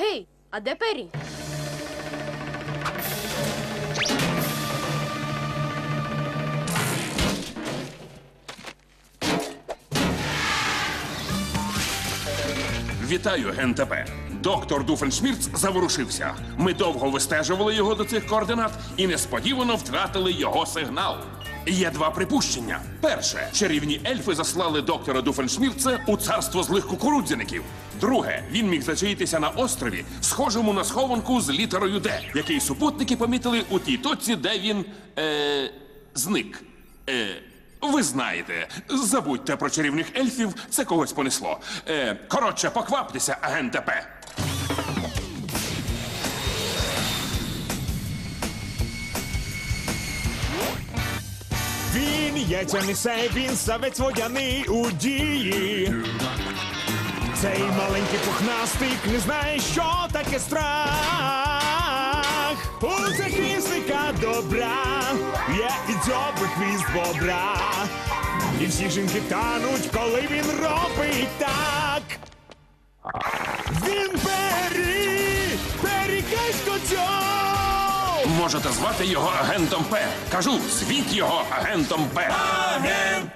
Гей, а де Пері? Вітаю, ГНТП. Доктор Дуфеншмірц заворушився. Ми довго вистежували його до цих координат і несподівано втратили його сигнал. Є два припущення. Перше, чарівні ельфи заслали доктора Дуфеншмірца у царство злих кукурудзяників. Друге, він міг зачаїтися на острові, схожому на схованку з літерою Д, який супутники помітили у тій точці, де він е, зник. Е, ви знаєте, забудьте про чарівних ельфів, це когось понесло. Е, коротше, покваптеся, агент ТП. Він є сей, він савець водяний у дії. Цей маленький пухнастик не знає, що таке страх. У захисника добра є і дзьобий хвіст бобра. І всі жінки тануть, коли він робить так. Він Пері! Можете звати його агентом П. Кажу, звіть його агентом П. Агент!